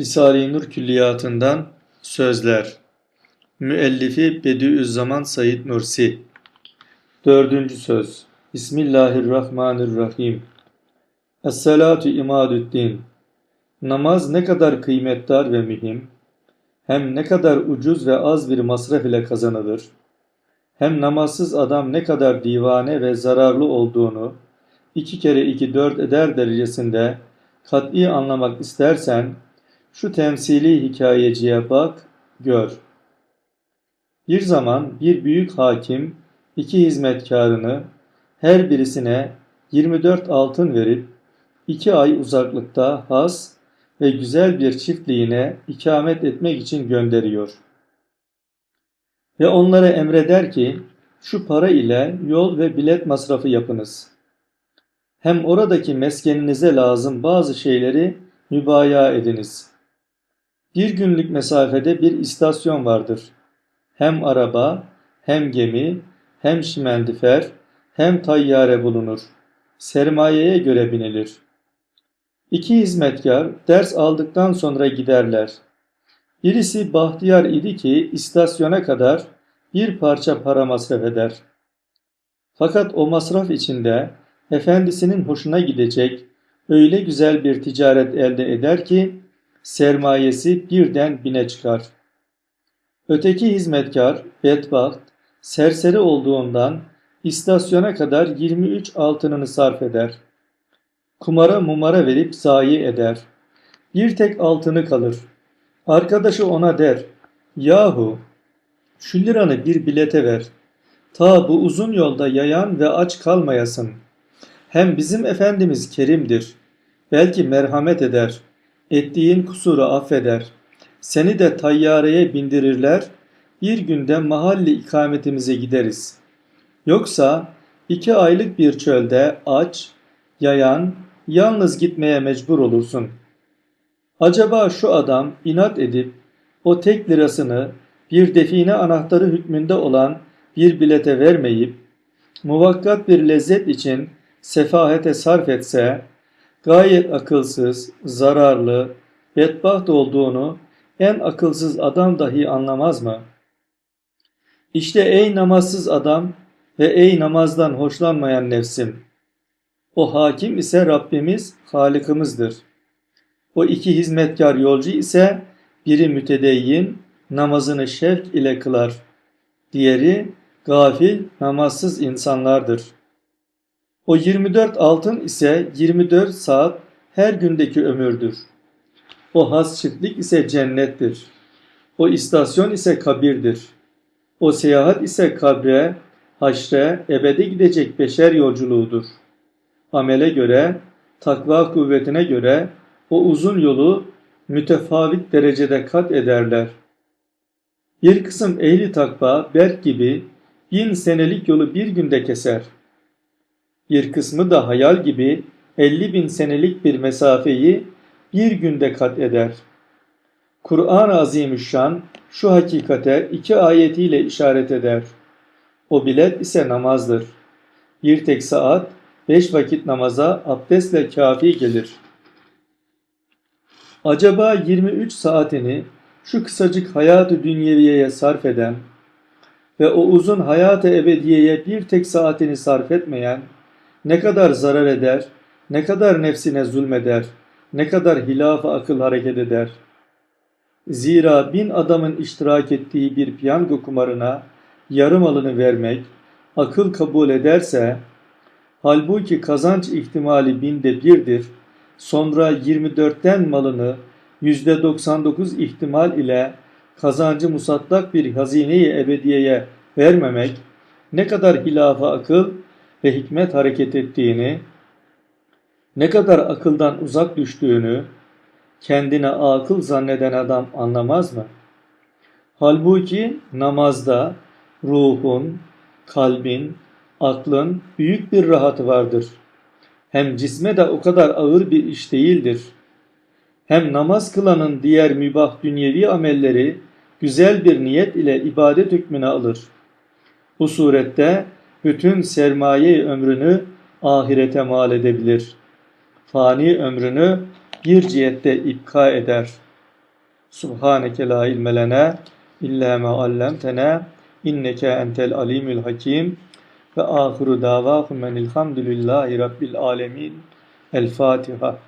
Risale-i Nur Külliyatından Sözler. Müellifi Bediüzzaman Said Nursi. Dördüncü söz. Bismillahirrahmanirrahim. Es-salatu imadüddin Namaz ne kadar kıymetdar ve mühim, hem ne kadar ucuz ve az bir masraf ile kazanılır, hem namazsız adam ne kadar divane ve zararlı olduğunu iki kere iki dört eder derecesinde kat'i anlamak istersen, şu temsili hikayeciye bak, gör. Bir zaman bir büyük hakim iki hizmetkarını her birisine 24 altın verip iki ay uzaklıkta has ve güzel bir çiftliğine ikamet etmek için gönderiyor. Ve onlara emreder ki şu para ile yol ve bilet masrafı yapınız. Hem oradaki meskeninize lazım bazı şeyleri mübaya ediniz. Bir günlük mesafede bir istasyon vardır. Hem araba, hem gemi, hem şimendifer, hem tayyare bulunur. Sermayeye göre binilir. İki hizmetkar ders aldıktan sonra giderler. Birisi bahtiyar idi ki istasyona kadar bir parça para masraf eder. Fakat o masraf içinde efendisinin hoşuna gidecek öyle güzel bir ticaret elde eder ki sermayesi birden bine çıkar. Öteki hizmetkar, bedbaht, serseri olduğundan istasyona kadar 23 altınını sarf eder. Kumara mumara verip zayi eder. Bir tek altını kalır. Arkadaşı ona der, yahu şu liranı bir bilete ver. Ta bu uzun yolda yayan ve aç kalmayasın. Hem bizim Efendimiz kerimdir. Belki merhamet eder. Ettiğin kusuru affeder. Seni de tayyareye bindirirler. Bir günde mahalli ikametimize gideriz. Yoksa iki aylık bir çölde aç, yayan, yalnız gitmeye mecbur olursun. Acaba şu adam inat edip o tek lirasını bir define anahtarı hükmünde olan bir bilete vermeyip muvakkat bir lezzet için sefahete sarf etse gayet akılsız, zararlı, bedbaht olduğunu en akılsız adam dahi anlamaz mı? İşte ey namazsız adam ve ey namazdan hoşlanmayan nefsim. O hakim ise Rabbimiz, Halikimizdir. O iki hizmetkar yolcu ise biri mütedeyyin, namazını şevk ile kılar. Diğeri gafil, namazsız insanlardır. O 24 altın ise 24 saat her gündeki ömürdür. O has çiftlik ise cennettir. O istasyon ise kabirdir. O seyahat ise kabre, haşre, ebede gidecek beşer yolculuğudur. Amele göre, takva kuvvetine göre o uzun yolu mütefavit derecede kat ederler. Bir kısım ehli takva Berk gibi bin senelik yolu bir günde keser. Bir kısmı da hayal gibi elli bin senelik bir mesafeyi bir günde kat eder. Kur'an-ı Azimüşşan şu hakikate iki ayetiyle işaret eder. O bilet ise namazdır. Bir tek saat beş vakit namaza abdestle kafi gelir. Acaba 23 saatini şu kısacık hayatı dünyeviyeye sarf eden ve o uzun hayatı ebediyeye bir tek saatini sarf etmeyen ne kadar zarar eder, ne kadar nefsine zulmeder, ne kadar hilaf akıl hareket eder. Zira bin adamın iştirak ettiği bir piyango kumarına yarım alını vermek akıl kabul ederse, halbuki kazanç ihtimali binde birdir, sonra 24'ten malını %99 ihtimal ile kazancı musatlak bir hazineyi ebediyeye vermemek ne kadar hilafa akıl ve hikmet hareket ettiğini, ne kadar akıldan uzak düştüğünü kendine akıl zanneden adam anlamaz mı? Halbuki namazda ruhun, kalbin, aklın büyük bir rahatı vardır. Hem cisme de o kadar ağır bir iş değildir. Hem namaz kılanın diğer mübah dünyevi amelleri güzel bir niyet ile ibadet hükmüne alır. Bu surette bütün sermaye ömrünü ahirete mal edebilir. Fani ömrünü bir cihette ipka eder.'' Subhaneke la ilme lena illa ma allamtena inneke entel alimul hakim ve ahiru davahum enilhamdülillahi rabbil alemin. El Fatiha.